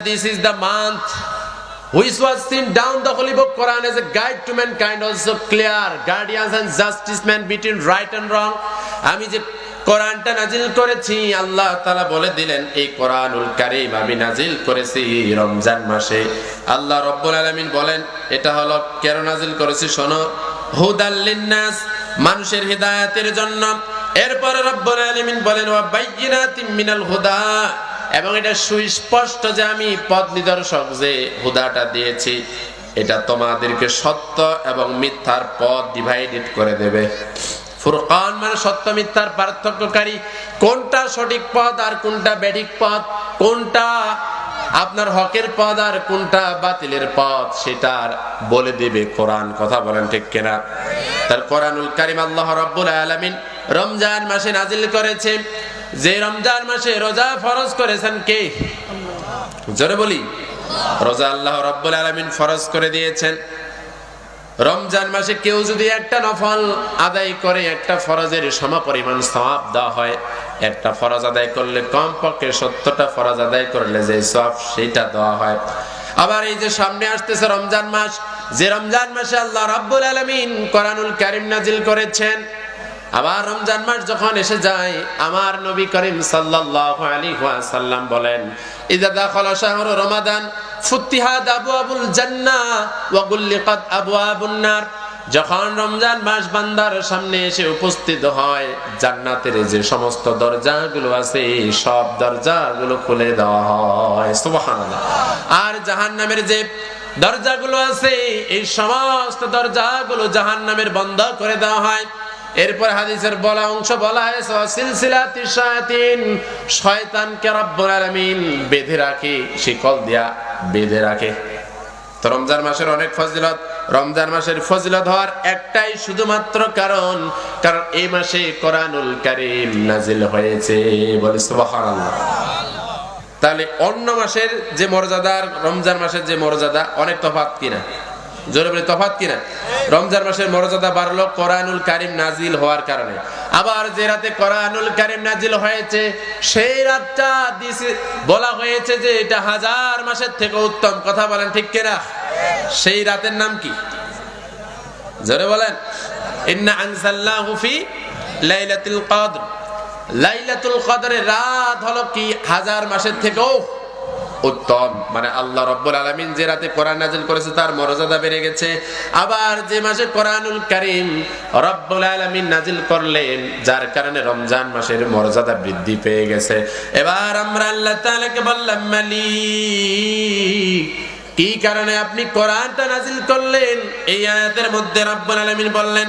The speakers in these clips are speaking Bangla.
This is the month which was sent down the Holy Book Quran as a guide to mankind, also clear. Guardians and justice man between right and wrong. আমি যে কোরআনটা নাজিল করেছি আল্লাহ তালা বলে দিলেন এই কোরআনুল কারিম আমি নাজিল করেছি রমজান মাসে। আল্লাহ রব্বুল আলমিন বলেন এটা হলো কেন নাজিল করেছি শোনো? হুদাল্লিন্নাস মানুষের হৃদায়াতের জন্য। এরপরে রব্বুল আলমিন বলেন ওয়া বাইয়িনাতিম মিনাল হুদা। এবং এটা সুস্পষ্ট যে আমি পথ নিদর্শক যে হুদাটা দিয়েছি, এটা তোমাদেরকে সত্য এবং মিথ্যার পথ ডিভাইডেড করে দেবে। ফুরকান মানে সত্য, মিথ্যার পার্থক্যকারী। কোনটা সঠিক পথ আর কোনটা ব্যাঠিক পথ? কোনটা আপনার হকের পথ আর কোনটা বাতিলের পথ? সেটার বলে দেবে কোরআন। কথা বলেন ঠিক কেনা? তার কোরআনুল কারিম আল্লাহ রাব্বুল আলামিন রমজান মাসে নাজিল করেছে। যে রমজান মাসে রোজা ফরজ করেছেন কে? জোরে বলি। রোজা আল্লাহ রাব্বুল আলামিন ফরজ করে দিয়েছেন। রমজান মাসে কেউ যদি একটা নফল আদায় করে, একটা ফরজের সমপরিমাণ সওয়াব দেওয়া হয়, একটা ফরজ আদায় করলে কম পক্ষে সত্তরটা ফরজ আদায় করলে যে সওয়াব সেটা দেওয়া হয়। আবার এই যে সামনে আসতেছে রমজান মাস, যে রমজান মাসে আল্লাহ রাব্বুল আলামিন কোরআনুল কারীম নাজিল করেছেন আবার রমজান মাস যখন এসে যায়, আমার নবী করিম সাল্লাল্লাহু আলাইহি ওয়াসাল্লাম বলেন ইযা দাখালা শাহরু রমাদান ফুতিহাত আবওয়াবুল জান্নাহ ওয়া গুল্লিকাত আবওয়াবুন নার। যখন রমজান মাস বান্দার সামনে এসে উপস্থিত হয়, জান্নাতের যে সমস্ত দরজাগুলো আছে, সব দরজাগুলো খুলে দেওয়া হয়। সুবহানাল্লাহ। আর জাহান্নামের যে দরজাগুলো আছে, এই সমস্ত দরজাগুলো জাহান্নামের বন্ধ করে দেওয়া হয়। এরপর হাদিসের বলা অংশ বলা হয়েছে সিলসিলাতি শায়াতিন শয়তানকে রব্বুল আলামিন বেঁধে রাখে, শিকল দিয়া বেঁধে রাখে। তো রমজান মাসের অনেক ফজিলত, রমজান মাসের ফজিলত হওয়ার একটাই শুধুমাত্র কারণ কারণ এই মাসে কোরআনুল কারীম নাজিল হয়েছে বলে সুবহানাল্লাহ। তাহলে অন্য মাসের যে মর্যাদা আর রমজান মাসের যে মর্যাদা, অনেক তফাৎ কিনা জোরে বলে, তফাৎ কিনা রমজান মাসের মর্যাদা বাড়লো কোরআনুল কারিম নাজিল হওয়ার কারণে। আবার যে রাতে কোরআনুল কারিম নাজিল হয়েছে, সেই রাতটা দিছে বলা হয়েছে যে এটা হাজার মাসের থেকে উত্তম। কথা বলেন ঠিক কিনা? সেই রাতের নাম কি? জোরে বলেন। ইন্না আনসাল্লাহু ফি লাইলাতুল কদর। লাইলাতুল কদরের রাত হলো কি? হাজার মাসের থেকেও উত্তম। মানে আল্লাহ রব্বুল আলমিন যে রাতে কোরআন নাজিল করেছে, তার মর্যাদা বেড়ে গেছে। আবার যে মাসে কোরআনুল কারিম রব্বুল আলমিন নাজিল করলেন, যার কারণে রমজান মাসের মর্যাদা বৃদ্ধি পেয়ে গেছে। এবার আমরা আল্লাহ তাআলাকে বললাম, মালিক, কি কারণে আপনি কোরআনটা নাজিল করলেন? এই আয়াতের মধ্যে রব্বুল আলামিন বললেন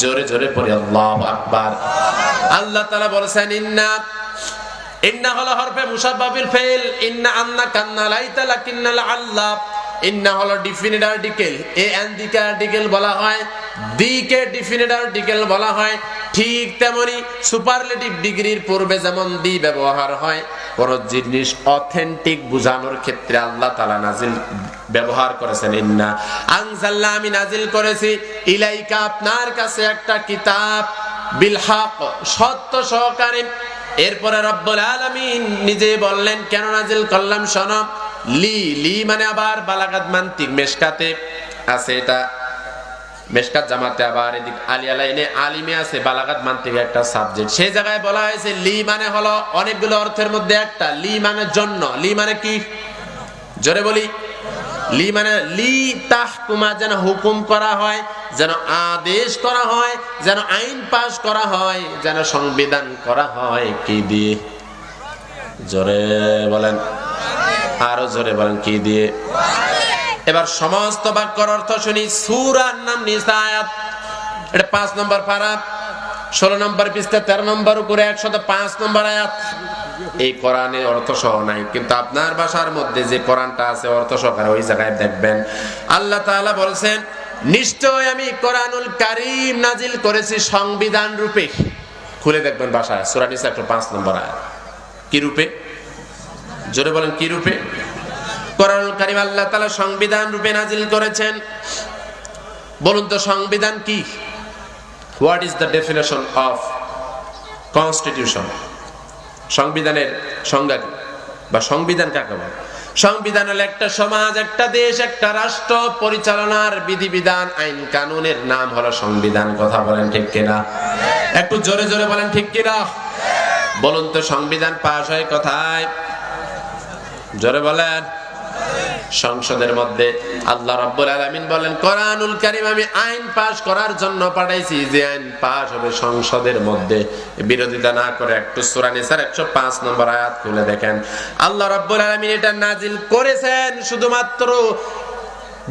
জোরে জোরে পড়ে, আল্লাহ আকবার। আল্লাহ তালা বলেছেন, ইন্না ইন্না হলো হরফে মুসাব্বাবিল ফেল ইন্না আন্না কান্না লাইতালা লাকিন্না আল্লাহ। ইন্না হলো ডিফিনিট আর্টিকেল এ এন দিকে আর্টিকেল বলা হয় দিকে ডিফিনিট আর্টিকেল বলা হয়, ঠিক তেমনি সুপারলেটিভ ডিগ্রির পূর্বে যেমন দি ব্যবহার হয় কোন জিনিস অথেন্টিক বোঝানোর ক্ষেত্রে আল্লাহ তালা নাজিল ব্যবহার করেছেন, ইন্না আনসাল্লাহ আমি নাজিল করেছি, ইলাইকা আপনার কাছে একটা কিতাব, বিলহাক, সত্য সহকারে, এরপরে রব্বুল আলামিন নিজে বললেন, কেন নাজিল করলাম শোনো লি লি মানে আবার বালাগাত মান্তিক, মেশকাতে আছে এটা, মেশকাত জামাতে আবার এদিক আলিয়া লাইনে আলিমে আছে বালাগাত মান্তিক একটা সাবজেক্ট সেই জায়গায় বলা হয়েছে লি মানে হলো অনেকগুলো অর্থের মধ্যে একটা, লি মানে জন্য, লি মানে কি? জোরে বলি। লি মানে লি তাহকুমা যেন হুকুম করা হয়, যেন আদেশ করা হয়, যেন আইন পাশ করা হয়, যেন সংবিধান করা হয়, কি দিয়ে? জোরে বলেন। আরও জোরে বলেন, কি দিয়ে? এবার সমস্ত বাক্যর অর্থ শুনি, সুরার নাম নিসায়াত এটা পাঁচ নম্বর পারা, ষোলো নম্বর পৃষ্ঠা, তেরো নম্বর উপরে, একশত পাঁচ নম্বর আয়াত। এই কোরআনে অর্থ সহ নাই, কিন্তু আপনার ভাষার মধ্যে যে কোরআনটা আছে অর্থ সহকারে ওই জায়গায় দেখবেন। আল্লাহ তাআলা বলছেন, নিশ্চয় আমি কোরআনুল কারীম নাজিল করেছি সংবিধান রূপে। খুলে দেখবেন ভাষায় সূরা নিসা একশো পাঁচ নম্বর আয়াত। কি রূপে? জোরে বলেন, কি রূপে? কোরআনুল কারীম আল্লাহ তাআলা সংবিধান রূপে নাজিল করেছেন। বলুন তো, সংবিধান কি? What is the definition of constitution সংবিধানের সংজ্ঞা বা সংবিধান কাকে বলে? সংবিধান হলো একটা সমাজ, একটা দেশ, একটা রাষ্ট্র পরিচালনার বিধিবিধান, আইন কানুনের নাম হলো সংবিধান। কথা বলেন ঠিক কিনা? একটু জোরে জোরে বলেন ঠিক কিনা? বলুন তো, সংবিধান পাশ হয় কোথায়? জোরে বলেন। সংসদের মধ্যে আল্লাহ রাব্বুল আলামিন বলেন, কোরআনুল কারীম আমি আইন পাস করার জন্য পাঠাইছি। যে আইন পাস হবে সংসদের মধ্যে, বিরোধিতা না করে একটু সূরা নিসার 105 নম্বর আয়াত খুলে দেখেন। আল্লাহ রাব্বুল আলামিন এটা নাজিল করেছেন শুধুমাত্র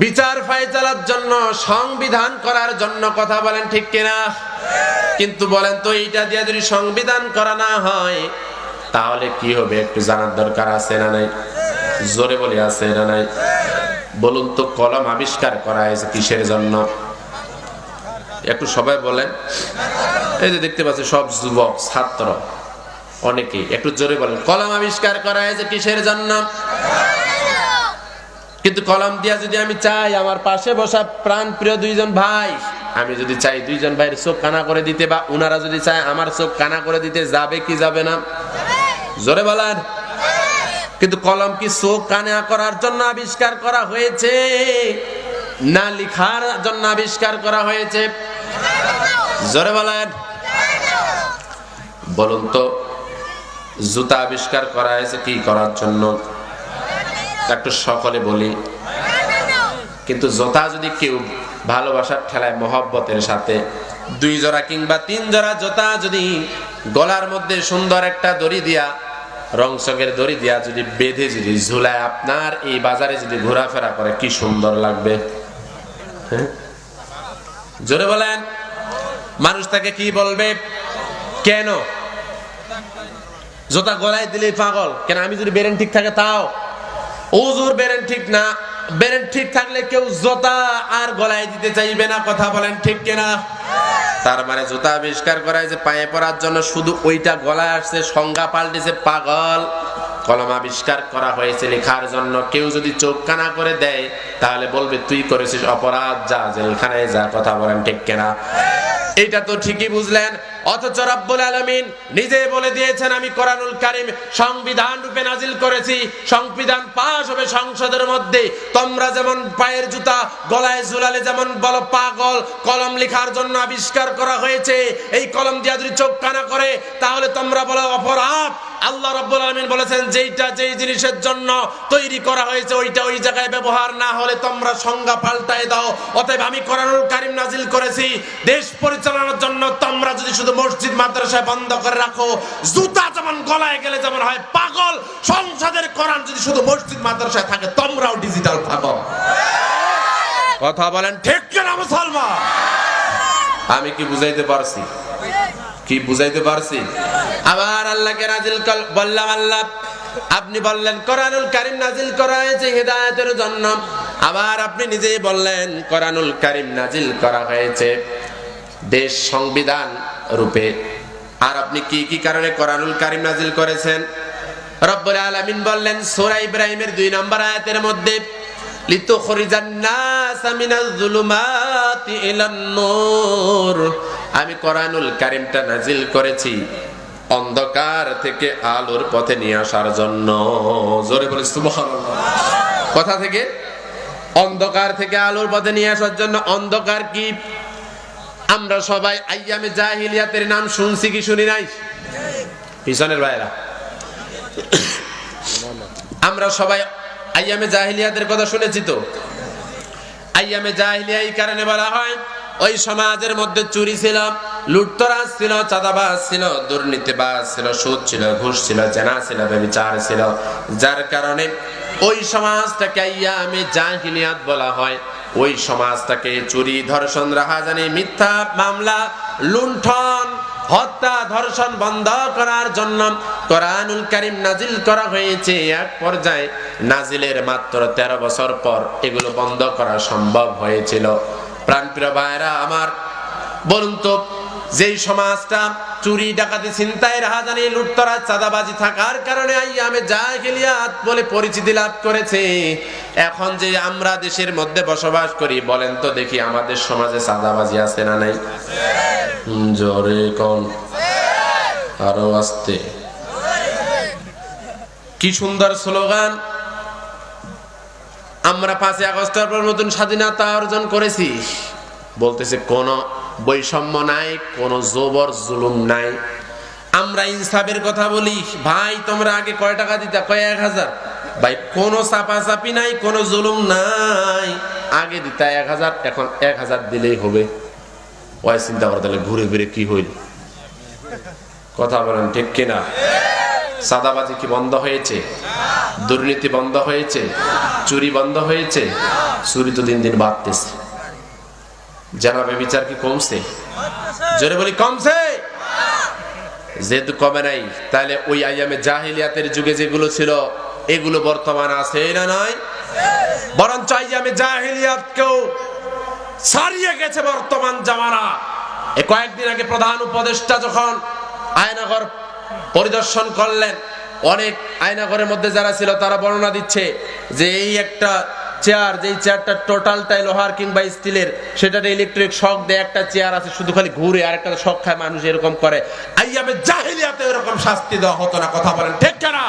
বিচার ফাইসালার জন্য, সংবিধান করার জন্য কথা বলেন ঠিক কিনা? কিন্তু বলেন তো, এইটা দিয়ে যদি সংবিধান করা না হয় তাহলে কি হবে? একটু জানার দরকার আছে না নাই? জোরে বলে, আছে না নাই? বলুন তো, কলম আবিষ্কার করা হয়েছে কিসের জন্য? একটু সবাই বলেন। এই যে দেখতে পাচ্ছি সব যুবক, ছাত্র অনেকে একটু জোরে বলেন, কলম আবিষ্কার করা হয়েছে কিসের জন্য? কিন্তু কলম দিয়া যদি আমি চাই, আমার পাশে বসা প্রাণ প্রিয় দুইজন ভাই, আমি যদি চাই দুইজন ভাইয়ের চোখ কানা করে দিতে বা উনারা যদি চায় আমার চোখ কানা করে দিতে, যাবে কি যাবে না? জোরে বলেন। কিন্তু কলম কি চোখ কানা করার জন্য আবিষ্কার করা হয়েছে? না লিখার জন্য আবিষ্কার করা হয়েছে? জোরে বলেন। বলুন তো, জুতা আবিষ্কার করা হয়েছে কি করার জন্য? একটু সকলে বলি। কিন্তু জোতা যদি কেউ ভালোবাসার ঠেলায় মহব্বতের সাথে দুই জোড়া কিংবা তিন জোড়া জোতা যদি গলার মধ্যে সুন্দর একটা দড়ি দিয়া রংসকের দড়ি দিয়া যদি বেঁধে যদি ঝুলায় আপনার এই বাজারে যদি ঘোরাফেরা করে, কি সুন্দর লাগবে? হ্যাঁ? জোরে বলেন, মানুষ তাকে কি বলবে? কেন? জোতা গলায় দিলেই পাগল। কেন আমি যদি বেরেন ঠিক থাকে তাও? ওজুর বেরেন ঠিক না। বেরেন ঠিক থাকলে কেউ জোতা আর গলায় দিতে চাইবে না, কথা বলেন ঠিক কিনা? তার মানে জুতা আবিষ্কার করা যে পায়ে পড়ার জন্য শুধু ওইটা গলায় আসছে, সংজ্ঞা পাল্টেছে, পাগল। কলম আবিষ্কার করা হয়েছে লেখার জন্য। কেউ যদি চোখ কানা করে দেয়, তাহলে বলবে, তুই করেছিস অপরাধ, যা জেলখানায় যা কথা বলেন, ঠিক কেনা? এটা তো ঠিকই বুঝলেন। অথচ রব্বুল আলমিন নিজে বলে দিয়েছেন, আমি কোরআনুল কারিম সংবিধান রূপে নাজিল করেছি। সংবিধান পাশ হবে সংসদের মধ্যে। তোমরা যেমন পায়ের জুতা, গলায় জুলালে যেমন বল পাগল, কলম লেখার জন্য আবিষ্কার করা হয়েছে। এই কলম দিয়া যদি চোখ কানা করে, তাহলে তোমরা বলো অপরাধ। আল্লাহ রাব্বুল আলামিন বলেছেন, যেইটা যেই জিনিসের জন্য তৈরি করা হয়েছে, ওইটা ওই জায়গায় ব্যবহার না হলে তোমরা সংজ্ঞা পাল্টায় দাও। অতএব আমি কোরআনুল কারিম নাজিল করেছি। দেশ পরিচালনার জন্য তোমরা যদি শুধু মসজিদ, মাদ্রাসায় বন্ধ করে রাখো, জুতা যেমন গলায় গেলে যেমন হয়, পাগল সংসদের কোরআন যদি শুধু মসজিদ, মাদ্রাসায় থাকে, তোমরাও ডিজিটাল পাগল। কথা বলেন ঠিক কিনা মুসলমান? আমি কি বুঝাইতে পারছি? কি বুঝাইতে পারছি? আবার আল্লাহকে নাজিল বললাম, আল্লাহ, আপনি বললেন, কোরআনুল কারিম নাজিল করা হয়েছে হেদায়েতের জন্য। আবার আপনি নিজেই বললেন, কোরআনুল কারিম নাজিল করা হয়েছে। দেশ সংবিধান রূপে। আর আপনি কি কি কারণে কোরআনুল কারিম নাজিল করেছেন? রব্বুল আলামিন বললেন, সূরা ইব্রাহিমের দুই নম্বর আয়াতের মধ্যে আমি কোরআনুল কারিমটা নাজিল করেছি। অন্ধকার থেকে আলোর পথে নিয়ে আসার জন্য। জোরে বলে কথা থেকে? অন্ধকার থেকে আলোর পথে নিয়ে আসার জন্য অন্ধকার কি? আমরা সবাই আইয়ামে জাহিলিয়াতের নাম শুনছি কি শুনি নাই? পিছনের ভাইরা আমরা সবাই আইয়ামে জাহিলিয়াতের কথা শুনেছি তো। আইয়ামে জাহিলিয়া এই কারণে বলা হয় ওই সমাজের মধ্যে চুরি ছিল, লুটতরাজ ছিল, চাঁদাবাজ ছিল, দুর্নীতিবাজ ছিল, সুদ ছিল, ঘুষ ছিল, জেনা ছিল, ব্যবিচার ছিল। যার কারণে ওই সমাজটাকে আইয়ামে জাহিলিয়াত বলা হয়। ওই সমাজটাকে চুরি, ধর্ষণ, রাহাজানি, মিথ্যা মামলা, লুণ্ঠন, হত্যা, ধর্ষণ বন্ধ করার জন্য কোরআনুল কারিম নাজিল করা হয়েছে। এক পর্যায়ে নাজিলের মাত্র তেরো বছর পর এগুলো বন্ধ করা সম্ভব হয়েছিল। প্রাণপ্রিয় ভাইরা আমার বলুন তো, যেই সমাজটা চুরি, ডাকাতি, ছিনতাই, রাহাজানি লুটতরা চাঁদাবাজি থাকার কারণে আমি আইয়ামে জাহিলিয়াত বলে পরিচিতি লাভ করেছে, এখন যে আমরা দেশের মধ্যে বসবাস করি, বলেন তো দেখি আমাদের সমাজে চাঁদাবাজি আছে না নাই? জোরে কোন? আরও আসতে। কি সুন্দর স্লোগান? আমরা পাঁচই আগস্টের পর নতুন স্বাধীনতা অর্জন করেছি। বলতেছে, কোনো বৈষম্য নাই, কোনো জোবর জুলুম নাই। আমরা ইনসাফের কথা বলি, ভাই, তোমরা আগে কয় টাকা দিতা? কয়, এক হাজার? ভাই, কোনো চাপাচাপি নাই, কোনো জুলুম নাই। আগে দিতা এক হাজার, এখন এক হাজার দিলেই হবে। ওই চিন্তা করে তাহলে ঘুরে ঘুরে কি হইল? কথা বলেন ঠিক কিনা? সাদাবাজি কি বন্ধ হয়েছে? দুর্নীতি বন্ধ হয়েছে? চুরি বন্ধ হয়েছে? চুরি তো দিন দিন বাড়তেছে। জানাবে বিচার কি কমছে? জোরে বলি, কমছে! যেহেতু কমে নাই। তাহলে ওই আইয়ামে জাহিলিয়াতের যুগে যেগুলো ছিল, এগুলো বর্তমান আছে না নয় বরঞ্চ আইয়ামে জাহিলিয়াতকেও ছাড়িয়ে গেছে বর্তমান জামানা। এ কয়েকদিন আগে প্রধান উপদেষ্টা যখন আয়নাগর পরিদর্শন করলেন। অনেক আয়নাগরের মধ্যে যারা ছিল, তারা বর্ণনা দিচ্ছে যে এই একটা চেয়ার যেই চেয়ারটা টোটালটাই লোহার কিংবা স্টিলের সেটা ইলেকট্রিক শক দেয় একটা চেয়ার আছে, শুধু খালি ঘুরে আর একটা শক খায়, মানুষ এরকম করে। আইয়ামে জাহিলিয়াতে এরকম শাস্তি দেওয়া হতো না, কথা বলেন ঠিক কেনা?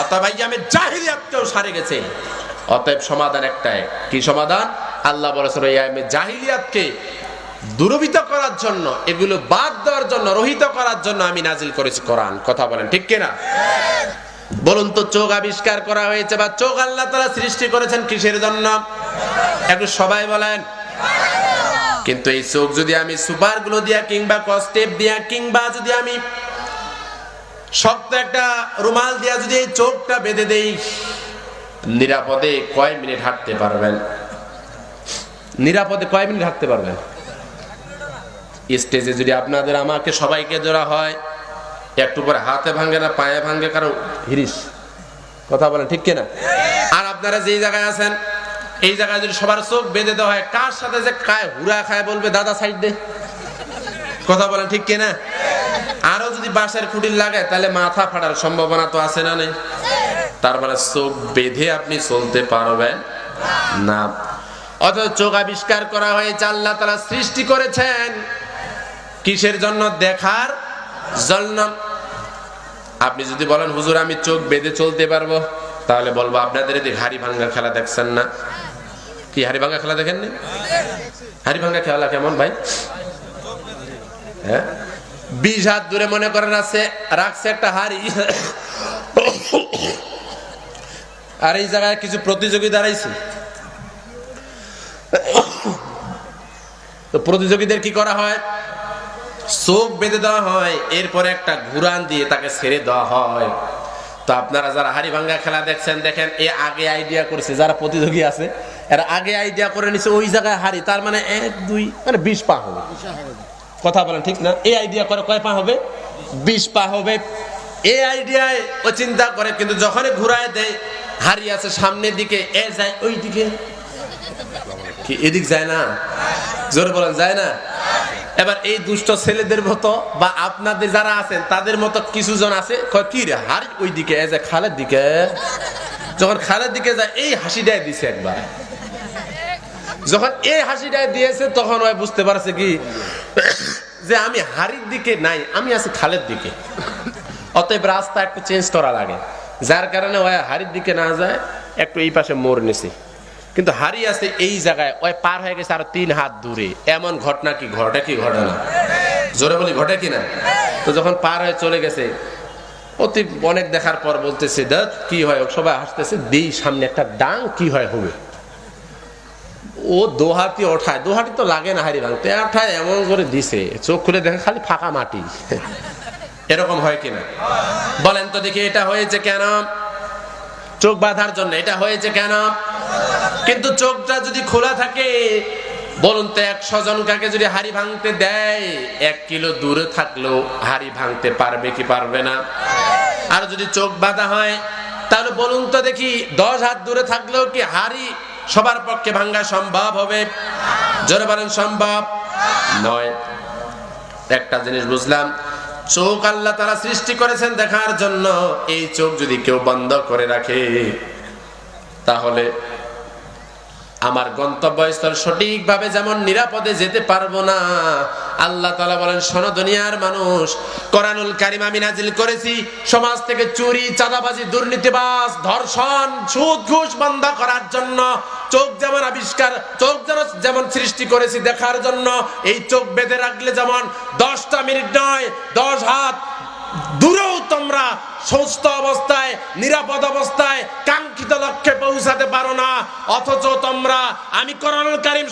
অতএব আইয়ামে জাহিলিয়াতকেও সারে গেছে। অতএব সমাধান একটাই। কি সমাধান? আল্লাহ বলেছেন আইয়ামে জাহিলিয়াতকে দূরবিত করার জন্য, এগুলো বাদ দেওয়ার জন্য, রহিত করার জন্য আমি নাজিল করেছি কোরআন। কথা বলেন, ঠিক কিনা? বলুন তো, চোখ আবিষ্কার করা হয়েছে বা চোখ আল্লাহ তারা সৃষ্টি করেছেন কিসের জন্য? একটু সবাই বলেন। কিন্তু এই চোখ যদি আমি সুপারগুলো দিয়া কিংবা কস্টেপ দিয়া কিংবা যদি আমি শক্ত একটা রুমাল দিয়া যদি এই চোখটা বেঁধে দেই, নিরাপদে কয় মিনিট হাঁটতে পারবেন? নিরাপদে কয় মিনিট হাঁটতে পারবেন? স্টেজে যদি আপনাদের আমাকে সবাইকে ধরা হয়, একটু পরে হাতে ভাঙে না, পায়ে ভাঙে, কারণ হিরিস। কথা বলেন, ঠিক কিনা? আর আপনারা যেই জায়গায় আছেন, এই জায়গায় যদি সবার চোখ বেঁধে দেওয়া হয়, কার সাথে যে খায় হুরা খায় বলবে দাদা সাইড দে। কথা বলেন, ঠিক কিনা? আরও যদি বাঁশের খুঁটির লাগে, তাহলে মাথা ফাটার সম্ভাবনা তো আছে না নেই? তার মানে চোখ বেঁধে আপনি চলতে পারবেন না। অথচ চোখ আবিষ্কার করা হয়েছে, আল্লাহ তারা সৃষ্টি করেছেন। কিসের জন্য দেখার জন্য? আপনি যদি বলেন, হুজুর, আমি চোখ বেঁধে চলতে পারব, তাহলে বলব, আপনাদের এদিকে হাড়ি ভাঙ্গা খেলা দেখছেন না। কি, হাড়ি ভাঙ্গা খেলা দেখেননি? হাড়ি ভাঙ্গা খেলা কেমন ভাই? হ্যাঁ? বিশ হাত দূরে মনে করেন আছে রাখছে একটা হাড়ি। আর এই জায়গায় কিছু প্রতিযোগী দাঁড়াইছে তো প্রতিযোগীদের কি করা হয়? চোখ বেঁধে দেওয়া হয়, এরপরে একটা ঘুরান দিয়ে তাকে ছেড়ে দেওয়া হয়। তো আপনারা যারা হাড়ি ভাঙ্গা খেলা দেখছেন, দেখেন, এ আগে আইডিয়া করেছে, যারা প্রতিযোগী আছে, এরা আগে আইডিয়া করে নিছে, ওই জায়গায় হাড়ি, তার মানে এক, দুই মানে বিশ পা হবে। কথা বলেন, ঠিক না? এই আইডিয়া করে কয় পা হবে? বিশ পা হবে। এই আইডিয়ায় ও চিন্তা করে, কিন্তু যখনই ঘুরায় দেয়, হাড়ি আছে সামনের দিকে, এ যায় ওই দিকে কি, এদিক যায় না? জোরে বলেন, যায় না? এবার এই দুষ্ট ছেলেদের মতো বা আপনাদের যারা আছেন, তাদের মতো কিছু জন আছে কি রে, হারি ওই দিকে এ যায় খালের দিকে? যখন খালের দিকে যায়, এই হাসিটাই দিছে একবার। যখন এই হাসিটাই দিয়েছে, তখন ওই বুঝতে পারছে কি, যে আমি হাড়ির দিকে নাই, আমি আছি খালের দিকে। অতএব রাস্তা একটু চেঞ্জ করা লাগে। যার কারণে ওই হাড়ির দিকে না যায়, একটু এই পাশে মোড় নিছে। কিন্তু হারি আছে এই জায়গায়, ওই পার হয়ে গেছে আর তিন হাত দূরে। এমন ঘটনা কি ঘটে কি ঘটে না? জোরে বলি, ঘটে কি না? তো যখন পার হয়ে চলে গেছে, অতি অনেক দেখার পর বলতেছে, দেখ কি হয়? সবাই হাসতেছে, দিই, সামনে একটা ডাং, কি হয় হবে? ও দোহাতি ওঠায় দোহাটি তো লাগে না হারি ভাঙতে ওঠায় এমন করে দিছে, চোখ খুলে দেখে খালি ফাঁকা মাটি। এরকম হয় কিনা বলেন তো দেখি, এটা হয়েছে কেন? চোখ বাঁধার জন্য, এটা হয়েছে কেন? কিন্তু চোখটা যদি খোলা থাকে, বলুন তো একশো জন কাকে যদি হাড়ি ভাঙতে দেয়, এক কিলো দূরে থাকলেও হাড়ি ভাঙতে পারবে কি পারবে না? আর যদি চোখ বাঁধা হয়, তাহলে বলুন তো দেখি, দশ হাত দূরে থাকলেও কি হাড়ি সবার পক্ষে ভাঙ্গা সম্ভব হবে? জোরে বলেন, সম্ভব নয়। একটা জিনিস বুঝলাম, চোখ আল্লাহ তারা সৃষ্টি করেছেন দেখার জন্য, এই চোখ যদি কেউ বন্ধ করে রাখে, তাহলে আমার গন্তব্যস্থল সঠিকভাবে যেমন নিরাপদে যেতে পারব না। আল্লাহ তালা বলেন, শোনো দুনিয়ার মানুষ, কোরআনুল কারিম আমি নাজিল করেছি, সমাজ থেকে চুরি, চাঁদাবাজি, দুর্নীতিবাজ, ধর্ষণ, সুদ, ঘুষ বন্ধ করার জন্য, চোখ যেমন আবিষ্কার, চোখ যেন যেমন সৃষ্টি করেছি দেখার জন্য, এই চোখ বেঁধে রাখলে যেমন দশটা মিনিট নয়, দশ হাত দূরেও তোমরা সুস্থ অবস্থায় নিরাপদ অবস্থায় কাঙ্ক্ষিত লক্ষ্যে পৌঁছাতে পারো না। অথচ তোমরা আমি করণকারী